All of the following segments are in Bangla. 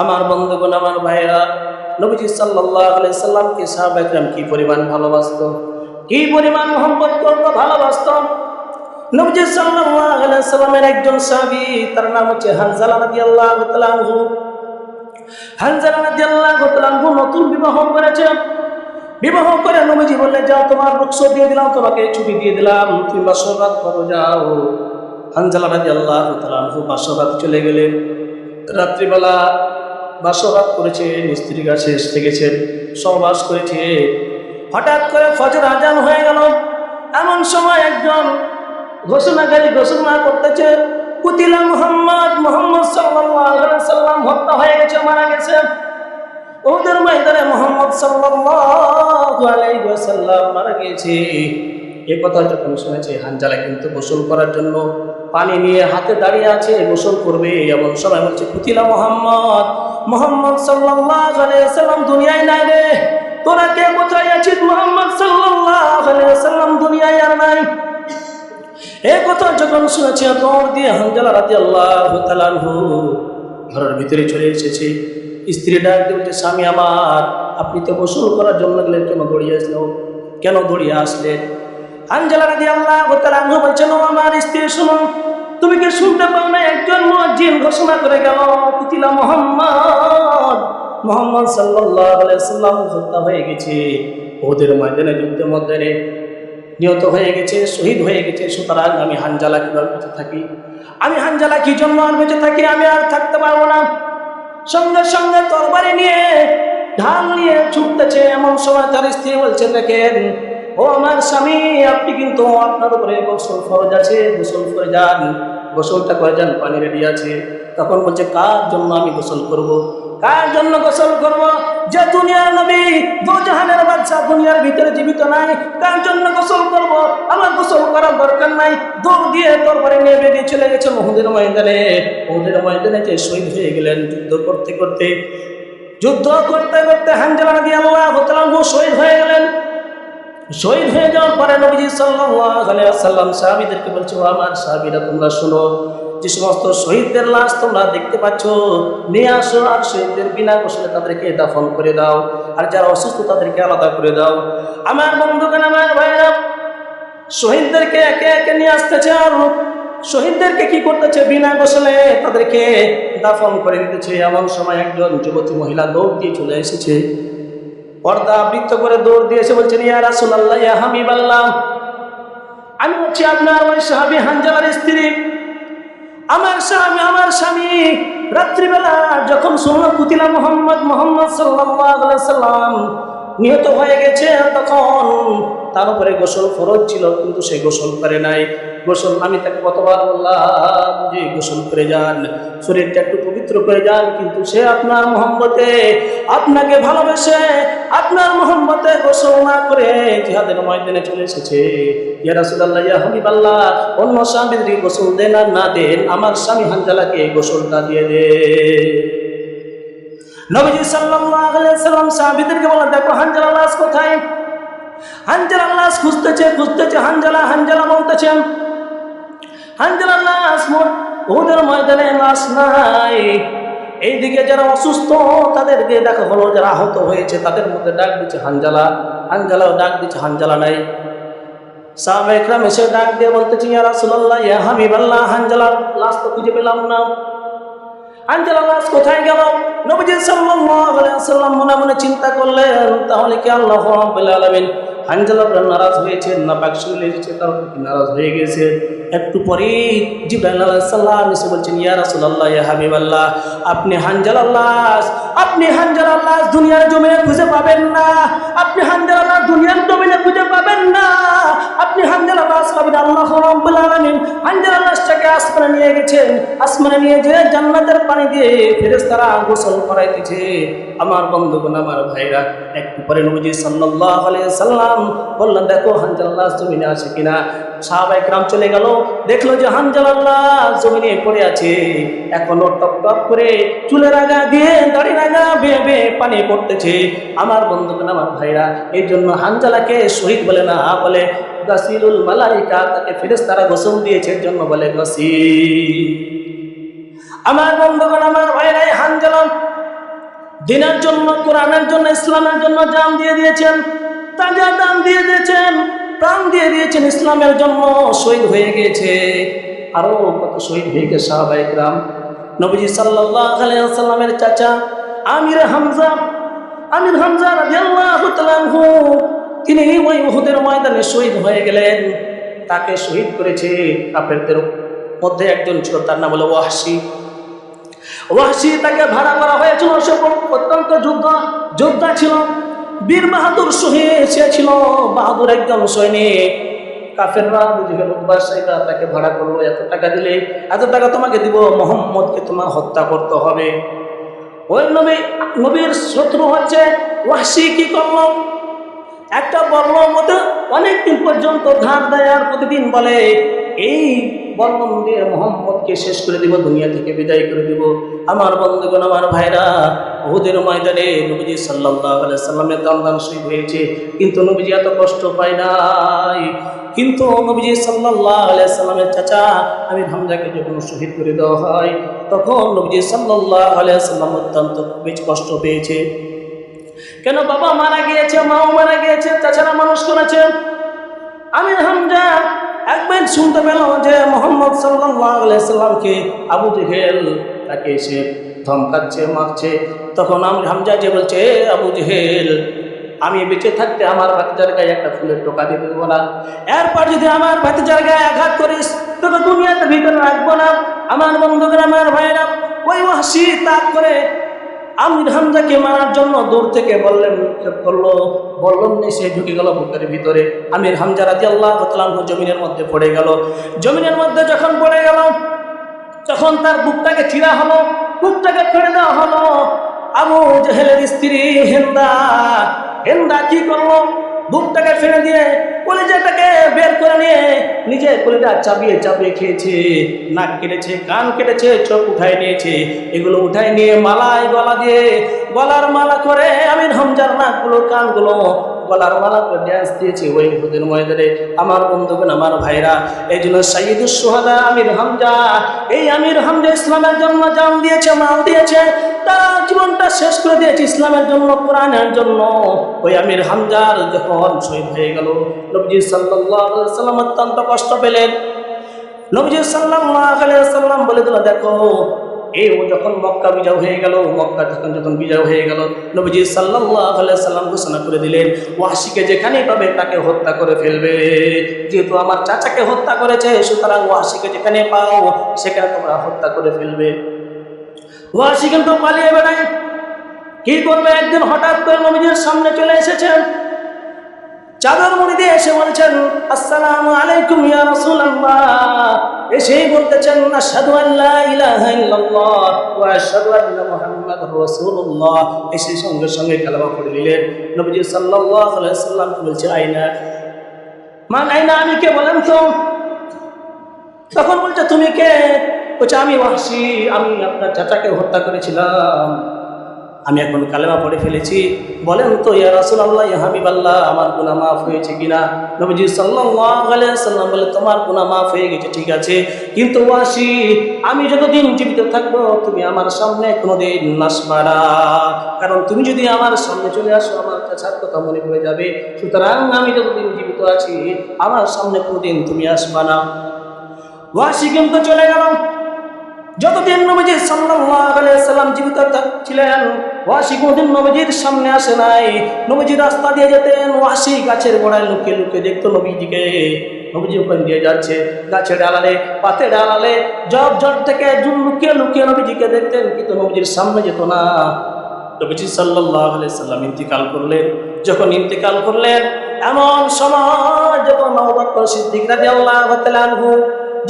আমার বন্ধুগণ, আমার ভাইরা নবীজি সাল্লাল্লাহু আলাইহি সাল্লামকে সাহাবা একরাম কি পরিমাণ ভালোবাসত? কি পরিমাণ মোহাম্মত করতো, ভালোবাসত? নবীজি সাল্লামের একজন সাহাবী, তার নাম হচ্ছে হানজালা নতুন বিবাহ করেছে। বিবাহ করে যাও তোমার দিয়ে দিলাম, তোমাকে দিয়ে দিলাম, তুমি করো চলে রাত্রিবেলা বাসরাত করেছেন, স্ত্রীর কাছে গেছেন সহবাস করেছে হঠাৎ করে ফজর আজান হয়ে গেল। এমন সময় একজন ঘোষণাকারী ঘোষণা করতেছে, কুতিলা মোহাম্মদ মোহাম্মদ সাল্লাম হত্যা হয়ে গেছে, মারা গেছে। ওদের ময়দানে মোহাম্মদ সাল্লাম মারা গিয়েছে। এ কথা যখন শুনেছে, হানজালা কিন্তু গোসল করার জন্য পানি নিয়ে হাতে দাঁড়িয়ে আছে, গোসল করবে, এমন সময় বলছে, কুতিলা মোহাম্মদ মোহাম্মদ ওয়াসাল্লাম দুনিয়ায় নাই রে। তোরা কে কোথায় আছিস মোহাম্মদ ওয়াসাল্লাম দুনিয়ায় আর নাই? এ কথা যখন শুনেছে দৌড় দিয়ে হানজালা তাআলা আনহু ঘরের ভিতরে চলে এসেছে। স্ত্রী ডাক বলছে, স্বামী আমার, আপনি তো গোসল করার জন্য গেলেন, কেন দৌড়িয়ে আসলো? কেন দৌড়িয়ে আসলেন? হানজালা তাআলা আনহু বলছেন আমার স্ত্রী শুনো তুমি কি শুনতে পাও না? একজন মুয়াজ্জিন ঘোষণা করে গেল কুতিলা মোহাম্মদ। মোহাম্মদ সাল্লাম হত্যা হয়ে গেছে। ওদের ময়দানে যুদ্ধের মধ্যে নিহত হয়ে গেছে, শহীদ হয়ে গেছে। সুতরাং আমি হানজালা কীভাবে বেঁচে থাকি? আমি হানজালা কি জন্য আর বেঁচে থাকি? আমি আর থাকতে পারব না। সঙ্গে সঙ্গে তরবারি নিয়ে, ঢাল নিয়ে ছুটতেছে এমন সময় তার স্ত্রী বলছে, দেখেন, ও আমার স্বামী, আপনি কিন্তু আপনার উপরে গোসল ফরজ আছে, গোসল করে যান। গোসলটা করে যান, পানি রেডি আছে। তখন বলছে, কার জন্য আমি গোসল করব। কার জন্য গোসল করব? যে দুনিয়ার নবী জাহানের বাচ্চা দুনিয়ার ভিতরে জীবিত নাই, কার জন্য গোসল করব? আমার গোসল করার দরকার নাই। দৌড় দিয়ে তরবারি নিয়ে বেরিয়ে চলে গেছে মহুদের ময়দানে। মহুদের ময়দানে যে শহীদ হয়ে গেলেন, যুদ্ধ করতে করতে, যুদ্ধ করতে করতে হানজালা দিয়ে আল্লাহ শহীদ হয়ে গেলেন। শহীদ হয়ে যাওয়ার পরে নবীজি সাল্লাম সাহাবীদেরকে বলছে, ও আমার সাহাবীরা, তোমরা শোনো, যে সমস্ত শহীদদের লাশ তোমরা দেখতে পাচ্ছ, নিয়ে আসো আর শহীদদের বিনা গোসলে তাদেরকে দাফন করে দাও, আর যারা অসুস্থ তাদেরকে আলাদা করে দাও। আমার বন্ধুগণ, আমার ভাইরা, শহীদদেরকে একে একে নিয়ে আসতেছে আর শহীদদেরকে কি করতেছে বিনা গোসলে তাদেরকে দাফন করে দিতেছে। এমন সময় একজন যুবতী মহিলা দৌড় দিয়ে চলে এসেছে। পর্দা আবৃত্ত করে দৌড় দিয়েছে বলছেন আমি হচ্ছি আপনার ওই সাহাবি হানজালার স্ত্রী। আমার স্বামী আমার স্বামী রাত্রিবেলা যখন শুনল কুতিলা মোহাম্মদ মোহাম্মদ সাল্লাম নিহত হয়ে গেছে তখন। তার উপরে গোসল ফরজ ছিল, কিন্তু সে গোসল করে নাই। গোসল, আমি তাকে কতবার বললাম যে গোসল করে যান, শরীরটা একটু পবিত্র করে যান, কিন্তু সে আপনার মোহাম্মতে, আপনাকে ভালোবেসে আপনার মোহাম্মতে গোসল না করে জিহাদের ময়দানে চলে এসেছে। ইয়া রাসূলুল্লাহ, ইয়া অন্য স্বামীদের গোসল দেন আর না দেন, আমার স্বামী হানজালাকে গোসলটা দিয়ে দে। নবীজি সাল্লাল্লাহু আলাইহি সাল্লাম সাহাবীদেরকে বলে দেখো হানজালা লাশ কোথায়? হানজালা লাশ খুঁজতেছে খুঁজতেছে, হানজালা হানজালা বলতেছেন হানজালা লাশ মোট ওদের ময়দানে লাশ নাই। এইদিকে যারা অসুস্থ, তাদেরকে দেখা হলো, যারা আহত হয়েছে, তাদের মধ্যে ডাক দিচ্ছে হানজালা, হানজালাও ডাক দিচ্ছে, হানজালা নাই। সাহাবা এসে ডাক দিয়ে বলতেছি, ইয়া রাসূলুল্লাহ, ইয়া হানজালার লাশ তো খুঁজে পেলাম না। হানজালা লাশ কোথায় গেল? মনে মনে চিন্তা তাহলে নারাজ হয়েছে না বাক্সুল এসেছে? নারাজ হয়ে গেছে? একটু পরেই জিব্রাইল আলাইহিস সালাম এসে বলছেন, ইয়া আপনি হানজালা লাশ আপনি হানজালা লাশ দুনিয়ার জমিনে খুঁজে পাবেন না, আপনি হানজালা লাশ দুনিয়ার জমিনে খুঁজে পাবেন না, আপনি হানজালা লাশ পাবেন আল্লাহ হানজালা লাশটাকে আসমানে নিয়ে গেছেন, আসমানে নিয়ে যে জান্নাতের পানি দিয়ে গোসল করাইতেছে। আমার বন্ধুগণ, আমার ভাইরা, একটু পরে নবীজি সাল্লাল্লাহু আলাইহি সাল্লাম বললেন, দেখো হানজালা লাশ জমিনে আছে কিনা? সাহাবা একরাম চলে গেল, দেখল যে হানজালা লাশ জমিনে পড়ে আছে। এখনও টপ টপ করে চুলের আগা দিয়ে দাড়ির রাগা বেয়ে বেয়ে পানি পড়তেছে। আমার বন্ধুগণ, আমার ভাইরা, এই জন্য হানজালাকে শহীদ বলে না, বলে গাসিলুল মালাইকা তাকে ফেরেশতারা গোসল দিয়েছে জন্য বলে গাসিল আমার বন্ধুগণ, আমার ভাইরা, এই হানজালা দিনের জন্য, কোরআনের জন্য, ইসলামের জন্য জাম দিয়ে দিয়েছেন, তাজা দাম দিয়ে দিয়েছেন। প্রাণ দিয়ে দিয়েছেন ইসলামের জন্য, শহীদ হয়ে গিয়েছে। আরও কত শহীদ হয়ে গেছে সাহাবাইকরাম নবীজি সাল্লাল্লাহু আলাইহি সাল্লামের চাচা আমির হামজা আমির হামজা রাদিয়াল্লাহু তাআলা তিনি ওই উহুদের ময়দানে শহীদ হয়ে গেলেন। তাকে শহীদ করেছে কাফেরদের মধ্যে একজন ছিল, তার নাম হলো ওয়াহশি। ওয়াহশি তাকে ভাড়া করা হয়েছিল, সে অত্যন্ত যোদ্ধা যোদ্ধা ছিল। বীর বাহাদুর সে ছিল বাহাদুর একজন সৈনিক। কাফেররা বুঝে গেল তাকে ভাড়া করল, এত টাকা দিলে, এত টাকা তোমাকে দিব, মোহাম্মদকে তোমার হত্যা করতে হবে। ওই নবী, নবীর শত্রু হচ্ছে ওয়াসি কি করল? একটা বর্ণ মতো অনেকদিন পর্যন্ত ধার দেয় আর প্রতিদিন বলে, এই বর্ণম দিয়ে মোহাম্মদকে শেষ করে দিব, দুনিয়া থেকে বিদায় করে দিব। আমার বন্ধুগণ, আমার ভাইরা ওদের ময়দানে নবীজি সাল্লাহ সাল্লামের দাম শহীদ হয়েছে। কিন্তু নবীজি এত কষ্ট পায় নাই। কিন্তু নবীজি সাল্লাহ সাল্লামের চাচা, আমি হামজাকে যখন শহীদ করে দেওয়া হয়, তখন নবীজি সাল্লাহ সাল্লাম অত্যন্ত বেশ কষ্ট পেয়েছে। কেন বাবা মারা গিয়েছে, মাও মারা গিয়েছে তাছাড়া মানুষ করেছে? আমি হামজা একবার শুনতে পেলাম যে মোহাম্মদ সাল্লামকে আবু জেহেল তাকে এসে ধমকাচ্ছে, মারছে। তখন আমি হামজা যে বলছে, "এ আবু জেহেল, আমি বেঁচে থাকতে আমার ভাতিজার গায়ে একটা ফুলের টোকা দিয়ে দেবো না। এরপর যদি আমার ভাতিজার গায়ে আঘাত করিস, তোকে দুনিয়াতে ভিতরে রাখব না। আমার বন্ধুদের, আমার ভাইরা ওই হাসি তাক করে আমির হামজাকে মারার জন্য দূর থেকে বললেন করল বললেন নি, সে ঢুকে গেল বুকের ভিতরে। আমির হামজা রাজি আল্লাহ জমিনের মধ্যে পড়ে গেল। জমিনের মধ্যে যখন পড়ে গেল, তখন তার বুকটাকে চিরা হলো, বুকটাকে ফেড়ে দেওয়া হলো। আবু জেহেলের স্ত্রী হেন্দা হেন্দা কি করল? বুকটাকে ফেলে দিয়ে কলিজাটাকে বের করে নিয়ে নিজে কলিটা চাপিয়ে চাপিয়ে খেয়েছে, নাক কেটেছে, কান কেটেছে, চোখ উঠায় নিয়েছে। এগুলো উঠায় নিয়ে মালায় গলা দিয়ে গলার মালা করে আমি হামজার নাকগুলো কানগুলো গলার মালা করে ড্যান্স দিয়েছে ওই হুদের ময়দানে আমার বন্ধুগণ, আমার ভাইরা। এই জন্য সাইদুস সোহাদা আমির হামজা, এই আমির হামজা ইসলামের জন্য জান দিয়েছে, মাল দিয়েছে। তার জীবনটা শেষ করে দিয়েছে ইসলামের জন্য, কোরআনের জন্য। ওই আমির হামজার যখন শহীদ হয়ে গেল, নবজি সাল্লাম অত্যন্ত কষ্ট পেলেন। নবজি সাল্লাম বলে দিল, দেখো এই যখন মক্কা বিজয় হয়ে গেল মক্কা যখন যখন বিজয় হয়ে গেল, নবজি সাল্লাহ সাল্লাম ঘোষণা করে দিলেন ওয়াসিকে যেখানে পাবে তাকে হত্যা করে ফেলবে। যেহেতু আমার চাচাকে হত্যা করেছে, সুতরাং ওয়াসিকে যেখানে পাও, সেখানে তোমরা হত্যা করে ফেলবে। ওয়াসি কিন্তু পালিয়ে বেড়ায়। কি করবে? একদিন হঠাৎ করে নবীজির সামনে চলে এসেছেন। চাদর মুড়ি দিয়ে এসে বলছেন, আসসালামু আলাইকুম ইয়া রাসূলুল্লাহ। এসেই বলতেছেন, আশহাদু আল্লা ইলাহা ইল্লাল্লাহ ওয়া আশহাদু আন্না মুহাম্মাদুর রাসূলুল্লাহ। এসে সঙ্গে সঙ্গে কালেমা পড়ে নিলেন। নবীজি সাল্লাল্লাহু আলাইহি সাল্লাম বলছে আইনা মান আইনা আমি কে বলেন তো? তখন বলছে, তুমি কে? বলছে, আমি ওয়াসি আমি আপনার চাচাকে হত্যা করেছিলাম। আমি এখন কালেমা পড়ে ফেলেছি। বলেন তো, ইয়া রাসূলুল্লাহ, ইয়া হাবিবাল্লাহ, আমার গুণা মাফ হয়েছে কিনা? নবীজি সাল্লাম বলে, তোমার গুণা মাফ হয়ে গেছে, ঠিক আছে। কিন্তু ওয়াসি, আমি যতদিন জীবিত থাকব, তুমি আমার সামনে কোনোদিন নাসবা না। কারণ তুমি যদি আমার সামনে চলে আসো, আমার চাচার কথা মনে পড়ে যাবে। সুতরাং আমি যতদিন জীবিত আছি, আমার সামনে কোনোদিন তুমি আসবা না। ওয়াসি কিন্তু চলে গেল। যতদিন নবীজি সাল্লাম জীবিত ছিলেন, ওয়াসি কোনদিন নবীজির সামনে আসে নাই। নবীজি রাস্তা দিয়ে যেতেন, ওয়াসি গাছের গোড়ায় লুকিয়ে লুকিয়ে দেখতো নবীজিকে। নবীজি ওখান দিয়ে যাচ্ছে গাছে ডালালে পাতে ডালালে জব জট থেকে জুন লুকিয়ে লুকিয়ে নবীজিকে দেখতেন, কিন্তু নবীজির সামনে যেত না। নবীজি আলাইহি সাল্লাম ইন্তিকাল করলেন। যখন ইন্তিকাল করলেন, এমন সময় যখন বকর সিদ্দিক তাআলা আনহু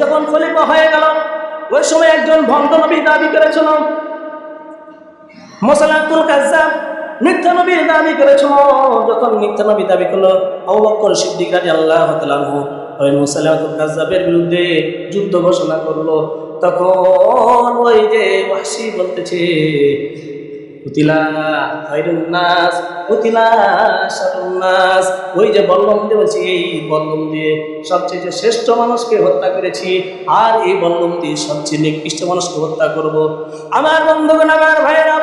যখন খলিফা হয়ে গেল ওই সময় একজন ভণ্ড নবী দাবি করেছিল, মোসালাতুল কাজাব মিথ্যা নবী দাবি করেছিল। যখন মিথ্যা নবী দাবি করল, আবু বকর সিদ্দিক রাদিয়াল্লাহু তাআলা আনহু ওই মুসালাতুল কাজাবের বিরুদ্ধে যুদ্ধ ঘোষণা করল। তখন ওই যে ওয়াসি বলতেছে উতিলা নাস উতিলা নাস। ওই যে বল্লম দিয়ে বলছি, এই বল্লম দিয়ে সবচেয়ে শ্রেষ্ঠ মানুষকে হত্যা করেছি, আর এই বল্লম দিয়ে সবচেয়ে নিকৃষ্ট মানুষকে হত্যা করব। আমার বন্ধুগণ, আমার ভাইরা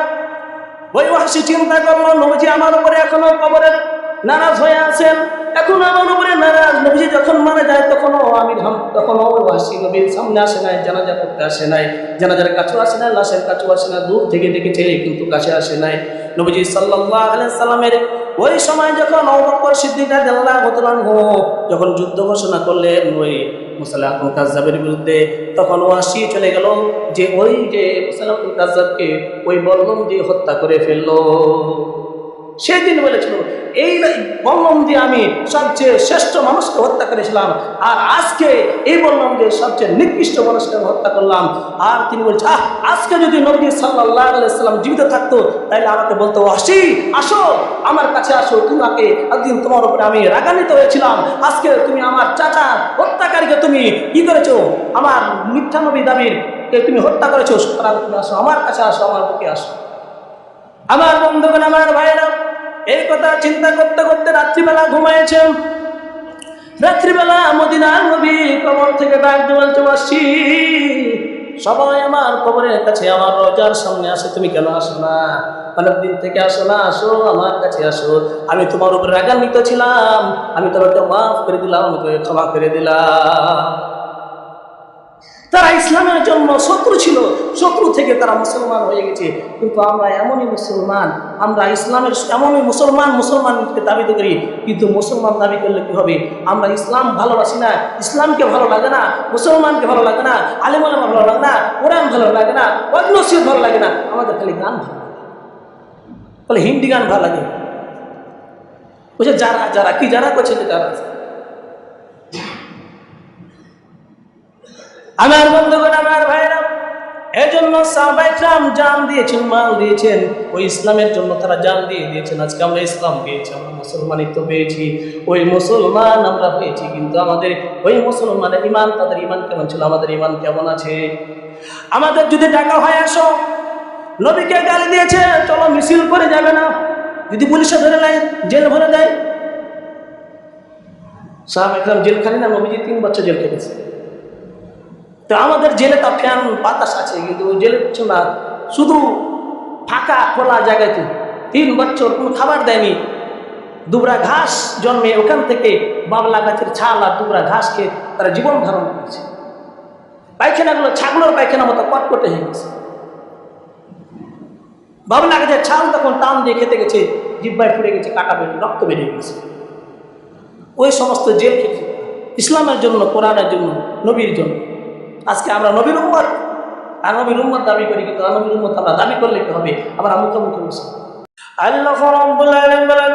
ওই ওয়াসি চিন্তা করল, নবজি আমার উপরে এখনও কবরের নারাজ হয়ে আছেন। এখন আমার উপরে নারাজ, নবীজি যখন মারা যায়, তখনও আমি তখনও ওয়াসি নবীর সামনে আসে নাই, জানাজা করতে আসে নাই, জানাজার কাছেও আসে নাই, লাশের কাছেও আসে না দূর থেকে দেখেছে, কিন্তু কাছে আসে নাই। নবীজি আলাইহি সাল্লামের ওই সময় যখন অবকর সিদ্দিক তাআলা আনহু যখন যুদ্ধ ঘোষণা করলেন ওই মুসাল্লাহ কাজ্জাবের বিরুদ্ধে, তখন ও ওয়াসি চলে গেল যে ওই যে মুসাল্লাহ কাজ্জাবকে ওই বল্লম দিয়ে হত্যা করে ফেলল। সেই দিন বলেছিল, এই বললাম দিয়ে আমি সবচেয়ে শ্রেষ্ঠ মানুষকে হত্যা করেছিলাম, আর আজকে এই বললাম যে সবচেয়ে নিকৃষ্ট মানুষকে হত্যা করলাম। আর তিনি বলছে, আহ, আজকে যদি নবী সাল্লাহ সাল্লাম জীবিত থাকতো তাহলে আমাকে বলতো আসি আসো, আমার কাছে আসো, তোমাকে একদিন তোমার উপরে আমি রাগান্বিত হয়েছিলাম। আজকে তুমি আমার চাচা হত্যাকারীকে তুমি কি করেছ? আমার মিথ্যা নবী দাবির তুমি হত্যা করেছ? সুতরাং তুমি আসো, আমার কাছে আসো, আমার বুকে আসো। আমার বন্ধুগণ, আমার ভাইরা এই কথা চিন্তা করতে করতে রাত্রিবেলা ঘুমাইছেন রাত্রিবেলা মদিনার নবী কবর থেকে ডাক বলতে পারছি সবাই আমার কবরের কাছে আমার রোজার সামনে আসে, তুমি কেন আসো না? অনেক দিন থেকে আসো না, আসো, আমার কাছে আসো। আমি তোমার উপরে রাগান্বিত ছিলাম, আমি তোমাকে মাফ করে দিলাম, আমি তোমাকে ক্ষমা করে দিলাম। তারা ইসলামের জন্য শত্রু ছিল, শত্রু থেকে তারা মুসলমান হয়ে গেছে। কিন্তু আমরা এমনই মুসলমান, আমরা ইসলামের এমনই মুসলমান, মুসলমানকে দাবি তো করি, কিন্তু মুসলমান দাবি করলে কি হবে? আমরা ইসলাম ভালোবাসি না, ইসলামকে ভালো লাগে না, মুসলমানকে ভালো লাগে না আলিমালামা ভালো লাগে না, কোরআন ভালো লাগে না, অগ্নশীল ভালো লাগে না, আমাদের খালি গান ভালো লাগে। বলে হিন্দি গান ভালো লাগে। বলছে, যারা যারা, কি যারা করছে যারা আমার বন্ধুগণ, আমার ভাইরা এজন্য সাহবাইকরাম জান দিয়েছেন, মাল দিয়েছেন, ওই ইসলামের জন্য তারা জান দিয়ে দিয়েছেন, আজকে আমরা ইসলাম পেয়েছি, আমরা মুসলমানিত্ব পেয়েছি, ওই মুসলমান আমরা পেয়েছি, কিন্তু আমাদের ওই মুসলমানের ইমান তাদের ইমান কেমন ছিল? আমাদের ইমান কেমন আছে? আমাদের যদি টাকা হয়, আসো। নবীকে গালি দিয়েছে, চলো মিছিল করে যাবে না। যদি পুলিশে ধরে নেয়, জেল ভরে দেয়। সাহাব একরাম জেলখানি না নবীজি তিন বছর জেল খেটেছে। তো আমাদের জেলে তো ফ্যান, বাতাস আছে, কিন্তু জেলে কিছু না, শুধু ফাঁকা, খোলা জায়গাতে তিন বছর কোনো খাবার দেয়নি। দুবরা ঘাস জন্মে ওখান থেকে বাবলা গাছের ছাল আর দুবরা ঘাস খেয়ে তারা জীবন ধারণ করেছে। পায়খানাগুলো ছাগলের পায়খানা মতো কটকটে হয়ে গেছে। বাবলা গাছের ছাল তখন টান দিয়ে খেতে গেছে, জিব্বায় ফুড়ে গেছে, কাটা বেড়ে, রক্ত বেরিয়ে গেছে। ওই সমস্ত জেল খেয়েছে ইসলামের জন্য, কোরআনের জন্য, নবীর জন্য। আজকে আমরা নবীর উম্মত আর নবীর উম্মত দাবি করি কিন্তু নবীর উম্মত আমরা দাবি করলে কি হবে আমরা মুখোমুখি বসে আল্লাহ রাব্বুল আলামিন বলেন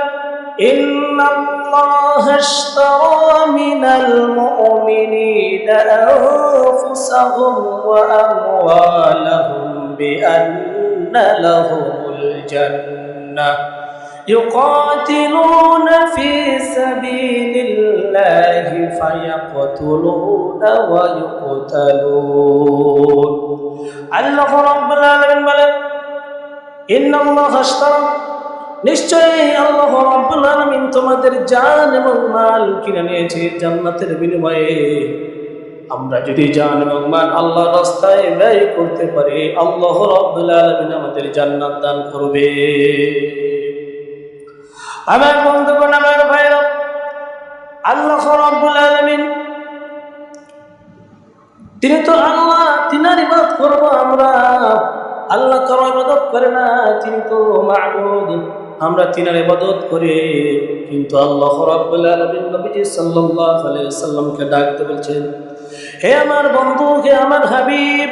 إن الله اشترى من المؤمنين أنفسهم وأموالهم بأن لهم الجنة يقاتلون في سبيل الله فيقتلون ويقتلون الله رب العالمين বলেন إن الله اشترى নিশ্চয়ই আল্লাহ রাব্বুল আলামিন তোমাদের জান এবং মাল কিনে নিয়েছে জান্নাতের বিনিময়ে আমরা যদি জান এবং মাল আল্লাহর রাস্তায় ব্যয় করতে পারি আল্লাহ রাব্বুল আলামিন আমাদের জান্নাত দান করবে আমার বন্ধুগণ, আমার ভাইরা আল্লাহ রাব্বুল আলামিন, তিনি তো আল্লাহ, তিনার ইবাদত করব আমরা। আল্লাহ কারও ইবাদত করে না, তিনি তো মাহবুদ আমরা তিনার ইবাদত করি। কিন্তু আল্লাহ রাব্বুল আলামিন নবীজি সাল্লাল্লাহু সাল্লামকে ডাকতে বলছেন, হে আমার বন্ধু, হে আমার হাবিব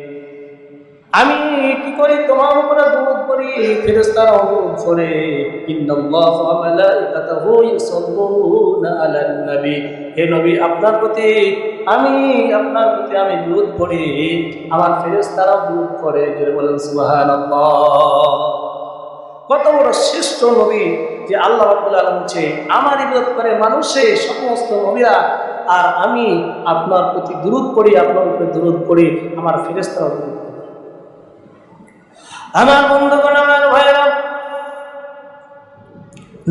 আমি কি করি তোমার উপরে দরুদ পড়ি ফেরেশতারা দরুদ পড়ে ইন্নাল্লাহ ওয়া মালাইকাতাহু ইউসাল্লুনা নবী। হে নবী, আপনার প্রতি আমি, আপনার প্রতি আমি দরুদ পড়ি আমার ফেরেশতারা দরুদ জোরে বলেন, সুবহানাল্লাহ। কত বড় শ্রেষ্ঠ নবী যে আল্লাহ রাব্বুল আলামিন হচ্ছে। আমার ইবাদত করে মানুষে, সমস্ত নবীরা। আর আমি আপনার প্রতি দূরত পড়ি, আপনার উপরে দূরত পড়ি। আমার ফেরেস্তারা দূরত আমার বন্ধুগণ, আমার ভাইরা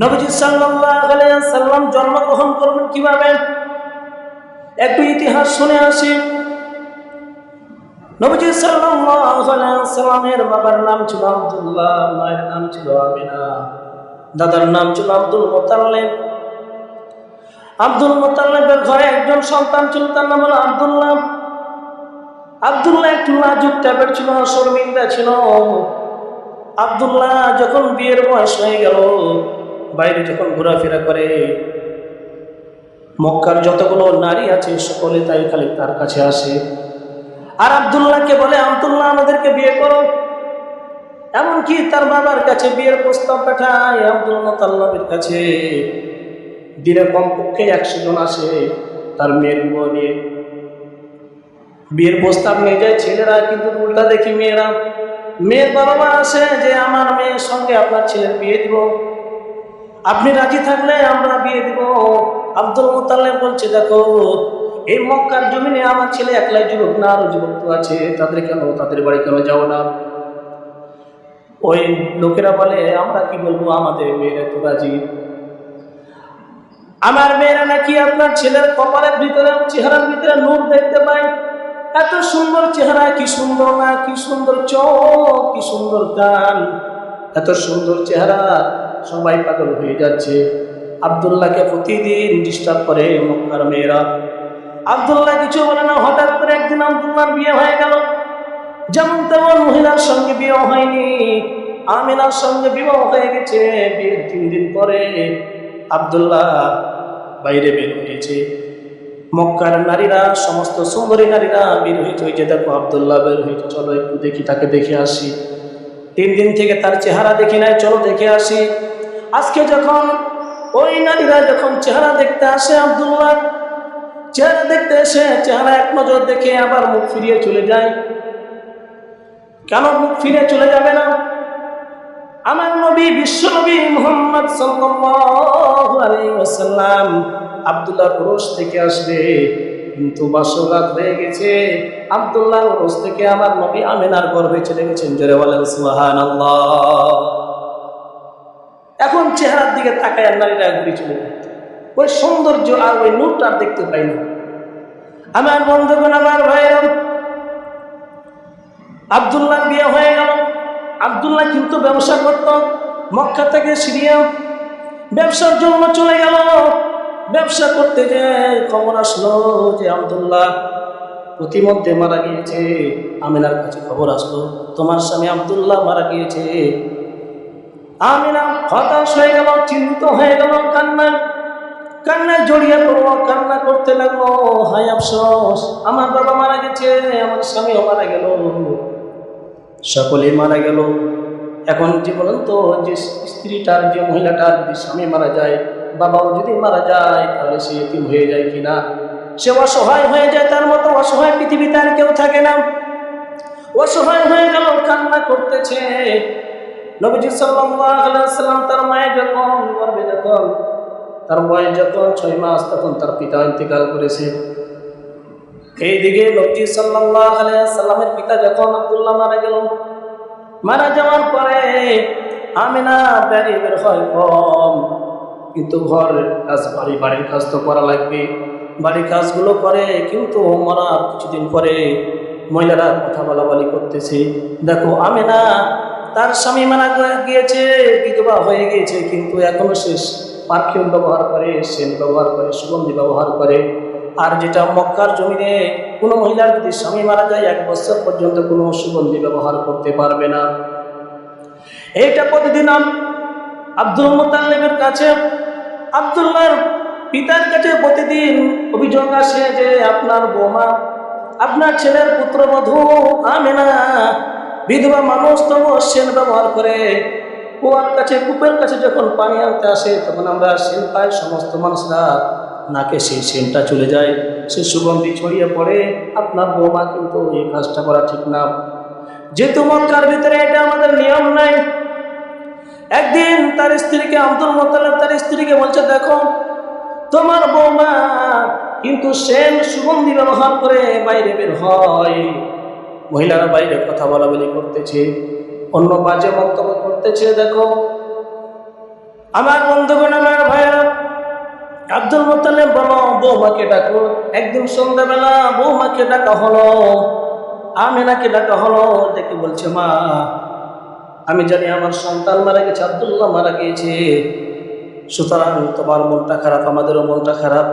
নবজি সাল্লাম জন্মগ্রহণ করবেন কীভাবে? একটু ইতিহাস শুনে আসি। নবজি সাল্লামের বাবার নাম ছিল আব্দুল্লাহ, মায়ের নাম ছিল আমিনা, দাদার নাম ছিল আব্দুল মোতাল্লেব আব্দুল মোতাল্লেবের ঘরে একজন সন্তান ছিল, তার নাম হলো আব্দুল্লাহ। আব্দুল্লাহ একটু লাজুক টাইপের ছিল, শর্মিন্দা ছিল। আব্দুল্লাহ যখন বিয়ের বয়স হয়ে গেল, বাইরে যখন ঘোরাফেরা করে, মক্কার যতগুলো নারী আছে, সকলে তাই খালি তার কাছে আসে। আর আব্দুল্লাহকে বলে, আব্দুল্লাহ, আমাদেরকে বিয়ে করো। এমনকি তার বাবার কাছে বিয়ের প্রস্তাব পাঠায় আব্দুল মোতাল্লাবের কাছে। দিনে কমপক্ষে একশো জন আসে, তার মেয়ের নিয়ে। বিয়ের প্রস্তাব নিয়ে যায়, ছেলেরা কিন্তু উল্টা দেখি মেয়েরা। মেয়ের বাবা মা আসে যে, আমার মেয়ের সঙ্গে আপনার ছেলের বিয়ে দিব। আপনি রাজি থাকলে আমরা বিয়ে দিব। আব্দুল মোতাল্লেব বলছে, দেখো, এই মক্কার জমিনে আমার ছেলে একলাই যুবক না, আরও যুবক তো আছে। তাদের কেন, তাদের বাড়ি কেন যাও না? ওই লোকেরা বলে, আমরা কি বলব? আমাদের মেয়েরা তো রাজি। আমার মেয়েরা নাকি আপনার ছেলের কপালের ভিতরে, চেহারার ভিতরে নূর দেখতে পায়? এত সুন্দর চেহারা, কি সুন্দর না, কি সুন্দর চোখ, কি সুন্দর কান। এত সুন্দর চেহারা, সবাই পাগল হয়ে যাচ্ছে। আবদুল্লাহকে প্রতিদিন ডিস্টার্ব করে মক্কার মেয়েরা। আবদুল্লাহ কিছু বলে না, হঠাৎ করে একদিন আবদুল্লাহর বিয়ে হয়ে গেল। যেমন তেমন মহিলার সঙ্গে বিয়ে হয়নি। আমিনার সঙ্গে বিবাহ হয়ে গেছে, বিয়ের তিন দিন পরে আবদুল্লাহ বাইরে বের হয়েছে। মক্কার নারীরা, সমস্ত সুন্দরী নারীরা বের ওই দেখো আবদুল্লাহ বের হয়েছে চলো একটু দেখি, তাকে দেখে আসি। তিন দিন থেকে তার চেহারা দেখি নাই, চলো দেখে আসি। আজকে যখন ওই নারীরা যখন চেহারা দেখতে আসে আবদুল্লাহ, চেহারা দেখতে এসে চেহারা এক নজর দেখে আবার মুখ ফিরিয়ে চলে যায়। কেন মুখ ফিরে চলে যাবে না? আমার নবী, বিশ্ব নবী মোহাম্মদ ওয়াসাল্লাম আব্দুল্লাহ রোজ থেকে আসবে। কিন্তু বাসরাত হয়ে গেছে। আব্দুল্লাহ রোজ থেকে আমার নবী আমিনার গর্ভে চলে গেছেন। জোরে বলেন, সুবহানাল্লাহ। এখন চেহারার দিকে তাকায় নারীরা ঘুরে চলে ওই সৌন্দর্য আর ওই নূরটা দেখতে পাই না। আমার বন্ধুগণ, আমার ভাইয়েরা আবদুল্লাহ বিয়ে হয়ে গেল। আবদুল্লাহ কিন্তু ব্যবসা করত। মক্কা থেকে সিরিয়া ব্যবসার জন্য চলে গেল। ব্যবসা করতে যে খবর আসলো যে আবদুল্লাহ প্রতিমধ্যে মারা গিয়েছে। আমিনার কাছে খবর আসলো, তোমার স্বামী আবদুল্লাহ মারা গিয়েছে। আমিনা হতাশ হয়ে গেল, চিন্তিত হয়ে গেল কান্নায়। কান্নায় জড়িয়ে পড়ল, কান্না করতে লাগল হাই আফসোস, আমার বাবা মারা গেছে, আমার স্বামীও মারা গেল। সকলেই মারা গেল। এখন যে বলেন তো যে স্ত্রীটার, যে মহিলাটার যদি স্বামী মারা যায় বাবাও যদি মারা যায়, তাহলে সে এতিম হয়ে যায় কিনা? সে অসহায় হয়ে যায়, তার মতো অসহায় পৃথিবীতে আর কেউ থাকে না। অসহায় হয়ে গেল, কান্না করতেছে। নবীজি সাল্লাম তার মায়ের যখন গর্বে যখন, তার বয়স যখন ছয় মাস, তখন তার পিতা ইন্তেকাল করেছে। এইদিকে নবজি সাল্লাহ সাল্লামের পিতা যখন আবদুল্লাহ মারা গেল, মারা যাওয়ার পরে আমিনা ব্যারি বের হয় কম। কিন্তু ঘর কাজ, বাড়ি, বাড়ির কাজ তো করা লাগবে। বাড়ির কাজগুলো করে, কিন্তু মরার কিছুদিন পরে মহিলারা কথা বলা বলি করতেছে। দেখো আমি না তার স্বামী মারা গিয়েছে, বিধবা হয়ে গিয়েছে, কিন্তু এখনও শেষ পারফিউম ব্যবহার করে সেন ব্যবহার করে, সুগন্ধি ব্যবহার করে। আর যেটা মক্কার জমিনে কোনো মহিলার যদি স্বামী মারা যায়, এক বছর পর্যন্ত কোনো সুগন্ধি ব্যবহার করতে পারবে না। এইটা প্রতিদিন আব্দুল মোতাল্লেবের কাছে আবদুল্লাহর পিতার কাছে প্রতিদিন অভিযোগ আসে যে আপনার বৌমা, আপনার ছেলের পুত্রবধূ আমেনা, বিধবা মানুষ তবু সেন ব্যবহার করে কুয়ার কাছে, কূপের কাছে যখন পানি আনতে আসে, তখন আমরা সেন পাই, সমস্ত মানুষরা নাকে সেই সেনটা চলে যায়। সে সুগন্ধি ছড়িয়ে পড়ে, আপনার বৌমা কিন্তু এই কাজটা করা ঠিক না। যেহেতু মক্কার ভিতরে এটা আমাদের নিয়ম নাই একদিন তার স্ত্রীকে আব্দুল মোতালেব তার স্ত্রীকে বলছে, দেখো, তোমার বৌমা কিন্তু সেন সুগন্ধি ব্যবহার করে বাইরে বের হয়। মহিলারা বাইরে কথা বলা বলি করতেছে, অন্য বাজে মন্তব্য করতেছে, দেখো, আমার বন্ধুগণ, আমার ভাইয়েরা, আব্দুল মোতালেব বলো, বৌমাকে ডাকো। একদিন সন্ধ্যাবেলা বৌমাকে ডাকা হলো, আমেনাকে ডাকা হলো দেখে বলছে, মা আমি জানি আমার সন্তান মারা গেছে, আব্দুল্লাহ মারা গিয়েছে। সুতরাং তোমার মনটা খারাপ, আমাদেরও মনটা খারাপ।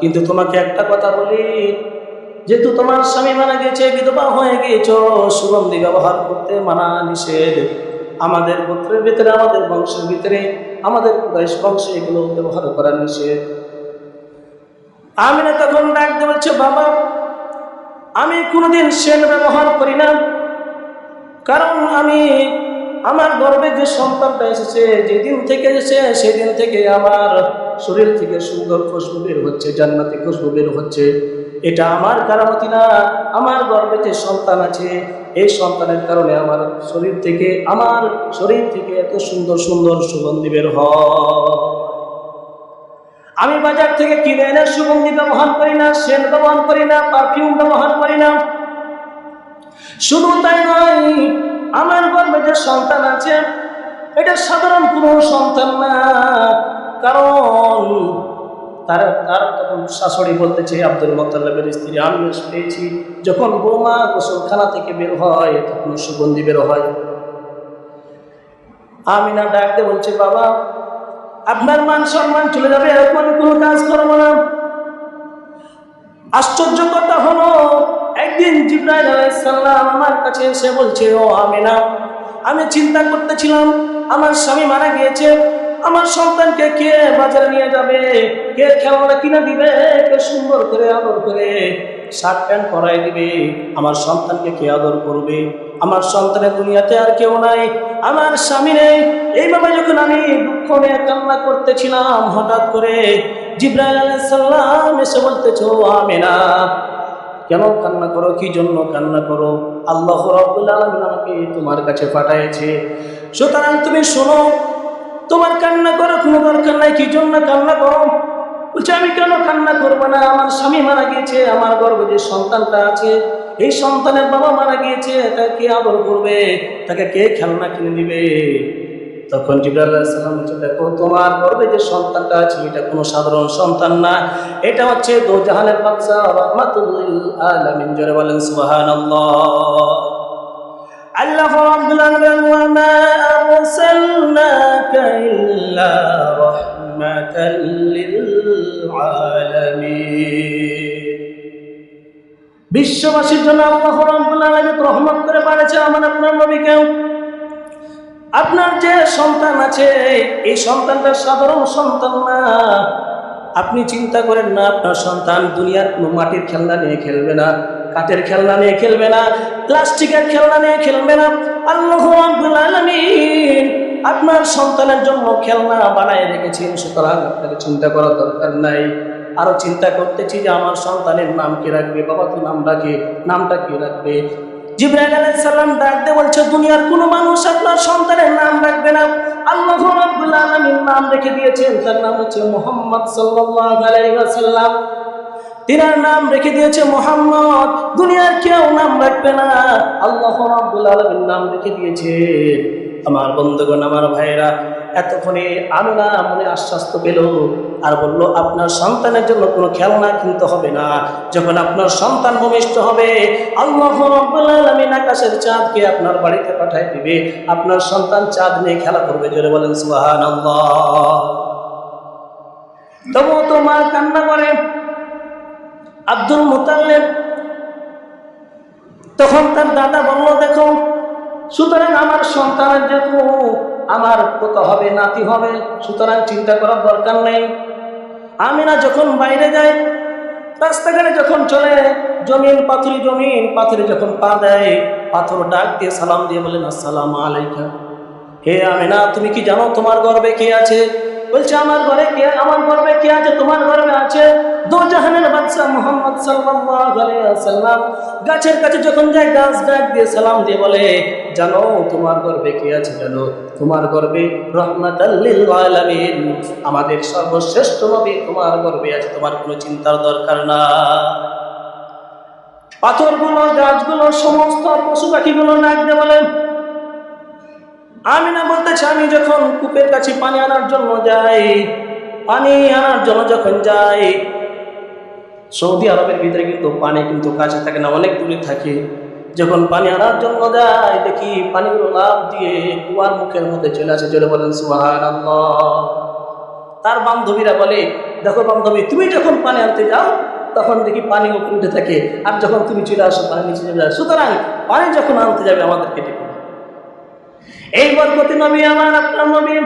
কিন্তু তোমাকে একটা কথা বলি, যেহেতু তোমার স্বামী মারা গেছে বিধবা হয়ে গিয়েছ, সুগন্ধি ব্যবহার করতে মানা নিষেধ। আমাদের গোত্রের ভিতরে, আমাদের বংশের ভিতরে, আমাদের কুরাইশ বংশে এগুলো ব্যবহার করা নিষেধ। আমি না তখন ডাক দিয়ে বলছে, বাবা, আমি কোনোদিন সেন ব্যবহার করি না। কারণ আমি আমার গর্বে যে সন্তানটা এসেছে, যেদিন থেকে এসেছে, সেদিন থেকে আমার শরীর থেকে সুন্দর খুশবু বের হচ্ছে, জান্নাতি খুশবু বের হচ্ছে। এটা আমার কারামতি না, আমার গর্বে যে সন্তান আছে, এই সন্তানের কারণে আমার শরীর থেকে, আমার শরীর থেকে এত সুন্দর সুন্দর সুগন্ধি বের হয়। আমি বাজার থেকে কিনে এনে সুগন্ধি ব্যবহার করি না সেন্ট ব্যবহার করি না, পারফিউম ব্যবহার করি না শুধু তাই নয়, আমার গর্বে যে সন্তান আছে, এটা সাধারণ কোনো সন্তান না। কারণ তার তার তখন শাশুড়ি বলতেছে আব্দুল মোতাল্লাবের স্ত্রী, আমি পেয়েছি। যখন বৌমা গোসলখানা থেকে বের হয়, তখন সুগন্ধি বের হয়। আমি না ডাকতে বলছে, বাবা, আপনার মান সম্মান চলে যাবে, এরকম কোনো কাজ করব না। আশ্চর্য কথা হলো একদিন জিব্রাইল আলাইসাল্লাম আমার কাছে এসে বলছে, ও আমিনা, আমি চিন্তা করতেছিলাম, আমার স্বামী মারা গিয়েছে, আমার সন্তানকে কে বাজারে নিয়ে যাবে? কে খেলনা কিনে দিবে? কে সুন্দর করে আদর করে শার্ট প্যান্ট পরাই দিবে? আমার সন্তানকে কে আদর করবে? আমার সন্তানের দুনিয়াতে আর কেউ নাই। আমার স্বামী নেই এইভাবে যখন আমি দুঃখ নিয়ে কান্না করতেছিলাম, হঠাৎ করে জিব্রাইল আলাইসাল্লাম এসে বলতেছ আমেনা কেন কান্না করো? কি জন্য কান্না করো? আল্লাহ আমাকে তোমার কাছে পাঠাইছে সুতরাং তুমি শোনো, তোমার কান্না করো, কোনো দরকার নাই, কি জন্য কান্না করো? বলছে, আমি কেন কান্না করব না? আমার স্বামী মারা গিয়েছে, আমার গর্ভে যে সন্তানটা আছে, এই সন্তানের বাবা মারা গিয়েছে, তাকে কে আদর করবে, তাকে কে খেলনা কিনে দিবে? তখন জিবরাল্লাহাম বলছে, দেখো, তোমার গর্বে যে সন্তানটা আছে, এটা কোনো সাধারণ সন্তান না। এটা হচ্ছে দো জাহানের বাচ্চা রহমাতুল আলামিন। জোরে বলেন, সুবহানাল্লাহ। আল্লাহ রাব্বুল আলামিন ওয়া মা আরসালনাকা বিশ্ববাসীর জন্য আল্লাহ রাব্বুল আলামিন রহমত করে পাঠিয়েছে আমার আপনার নবীকেও আপনার যে সন্তান আছে, এই সন্তানটা সাধারণ সন্তান না। আপনি চিন্তা করেন না, আপনার সন্তান দুনিয়ার কোনো মাটির খেলনা নিয়ে খেলবে না, কাঠের খেলনা নিয়ে খেলবে না, প্লাস্টিকের খেলনা নিয়ে খেলবে না। আল্লাহ আপনার সন্তানের জন্য খেলনা বানায় রেখেছেন, সুতরাং আপনাকে চিন্তা করার দরকার নাই। আরও চিন্তা করতেছি যে আমার সন্তানের নাম কি রাখবে বাবা তুই নাম রাখে, নামটা কি রাখবে? জিব্রাইল আলাইহিস সালাম ডাকতে বলছে, দুনিয়ার কোনো মানুষ আপনার সন্তানের নাম রাখবে না। আল্লাহ রাব্বুল আলামিন নাম রেখে দিয়েছেন। তার নাম হচ্ছে মুহাম্মদ সাল্লাল্লাহু আলাইহি ওয়াসাল্লাম। তিনার নাম রেখে দিয়েছে মোহাম্মদ। দুনিয়ার কেউ নাম রাখবে না। আল্লাহ রাব্বুল আলামিন নাম রেখে দিয়েছে আমার বন্ধুগণ, আমার ভাইয়েরা, এতক্ষণে না মনে আশ্বাস তো পেল আর বলল, আপনার সন্তানের জন্য কোনো খেলনা কিনতে হবে না। যখন আপনার সন্তান ভূমিষ্ঠ হবে, আল্লাহ আকাশের চাঁদকে আপনার বাড়িতে পাঠায় দিবে। আপনার সন্তান চাঁদ নিয়ে খেলা করবে। জোরে বলেন, সুবহানাল্লাহ। তবুও তো মা কান্না করে। আব্দুল মুতাল্লেব তখন তার দাদা বলল, দেখো সুতরাং আমার সন্তানের যেহেতু আমার কত হবে, নাতি হবে, সুতরাং চিন্তা করার দরকার নেই। আমি না যখন বাইরে যাই রাস্তাঘাটে যখন চলে, জমিন পাথরি, জমিন পাথরে যখন পা দেয়, পাথর ডাক দিয়ে সালাম দিয়ে বলেন, আসসালাম আলাইকা হে আমিনা, তুমি কি জানো তোমার গর্বে কে আছে? বলছে, আমার ঘরে কে, আমার গর্বে কে আছে? তোমার গর্বে আছে দো জাহানের বাদশা মোহাম্মদ ওয়াসাল্লাম। গাছের কাছে যখন যায়, গাছ ডাক দিয়ে সালাম দিয়ে বলে, জানো, তোমার গর্বে কে আছে জানো? তোমার গর্বে আমাদের সর্বশ্রেষ্ঠ নবী তোমার গর্বে আছে, তোমার কোনো চিন্তার দরকার না। পাথরগুলো, গাছগুলো, সমস্ত পশু পাখিগুলো নাক দিয়ে বলেন আমি না বলতেছি আমি যখন কূপের কাছে পানি আনার জন্য যাই, পানি আনার জন্য যখন যাই, সৌদি আরবের ভিতরে কিন্তু পানি কিন্তু কাছে থাকে না, অনেক দূরে থাকে। যখন পানি আনার জন্য যায় দেখি পানিগুলো লাভ দিয়ে কুয়ার মুখের মধ্যে চলে আসে চলে বলেন সুহান তার বান্ধবীরা বলে, দেখো বান্ধবী, তুমি যখন পানি আনতে যাও, তখন দেখি পানি উপরে উঠে থাকে, আর যখন তুমি চলে আসো, পানি নিচে চলে আসো। সুতরাং পানি যখন আনতে যাবে, আমাদেরকে ডেকে এই বরকতি নবী আমার আপনার নবী।